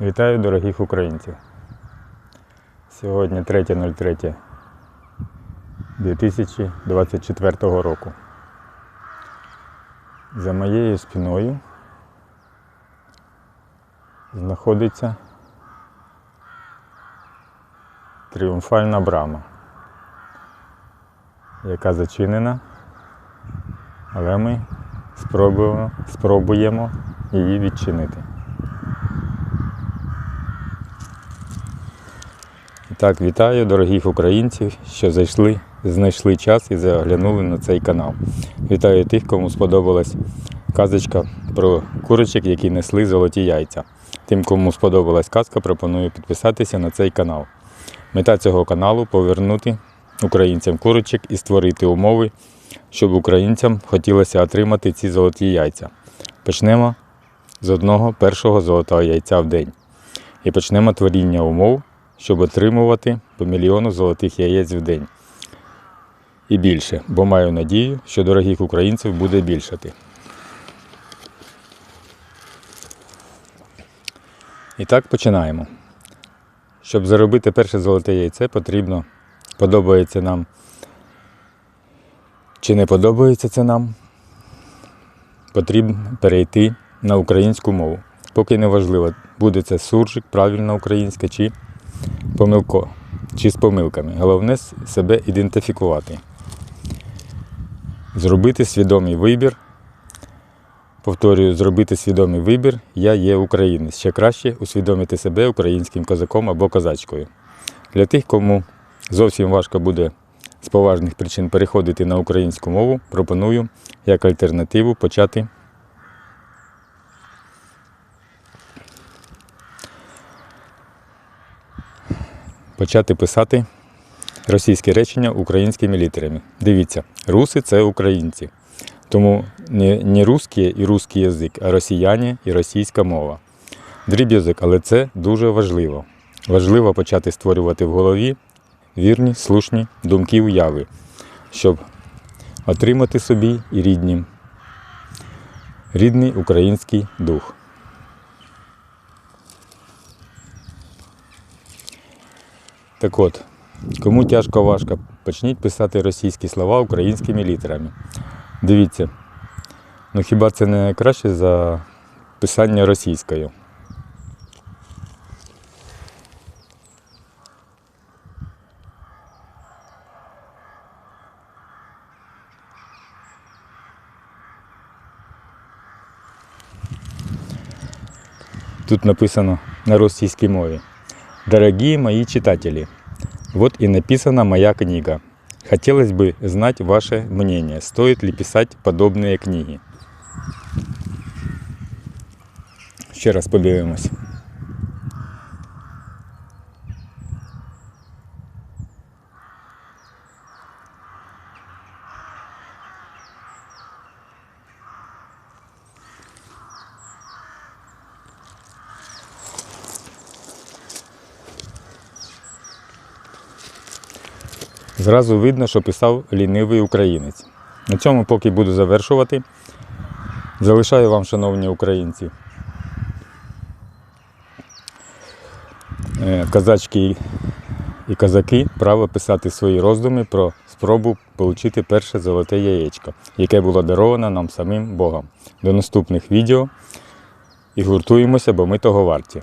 Вітаю дорогих українців. Сьогодні 3.03 2024 року. За моєю спиною знаходиться тріумфальна брама, яка зачинена, але ми спробуємо, спробуємо її відчинити. І Так, вітаю дорогих українців, що зайшли, знайшли час і заглянули на цей канал. Вітаю тих, кому сподобалась казочка про курочок, які несли золоті яйця. Тим, кому сподобалась казка, пропоную підписатися на цей канал. Мета цього каналу повернути українцям курочок і створити умови, щоб українцям хотілося отримати ці золоті яйця. Почнемо з одного першого золотого яйця в день. І почнемо творіння умов, щоб отримувати по мільйону золотих яєць в день. І більше, бо маю надію, що дорогих українців буде більшати. І так починаємо. Щоб заробити перше золоте яйце, потрібно, подобається нам чи не подобається це нам, потрібно перейти на українську мову. Поки не важливо, буде це суржик, правильно українське чи помилко, чи з помилками. Головне себе ідентифікувати. Зробити свідомий вибір. Повторюю, зробити свідомий вибір. Я є українець. Ще краще усвідомити себе українським козаком або козачкою. Для тих, кому зовсім важко буде з поважних причин переходити на українську мову, пропоную як альтернативу почати почати писати російське речення українськими літерами. Дивіться, руси це українці. Тому не, не русський і русський язик, а росіяни і російська мова. Дріб'язок, але це дуже важливо. Важливо почати створювати в голові вірні, слушні думки уяви, щоб отримати собі і ріднім рідний український дух. Так от, кому тяжко важко, почніть писати російські слова українськими літерами. Дивіться, ну хіба це не краще за писання російською? Тут написано на російській мові. Дорогие мои читатели, вот и написана моя книга. Хотелось бы знать ваше мнение, стоит ли писать подобные книги. Ще раз подивимось. Зразу видно, що писав лінивий українець. На цьому поки буду завершувати. Залишаю вам, шановні українці, е, козачки і козаки право писати свої роздуми про спробу отримати перше золоте яєчко, яке було даровано нам самим Богом. До наступних відео і гуртуємося, бо ми того варті.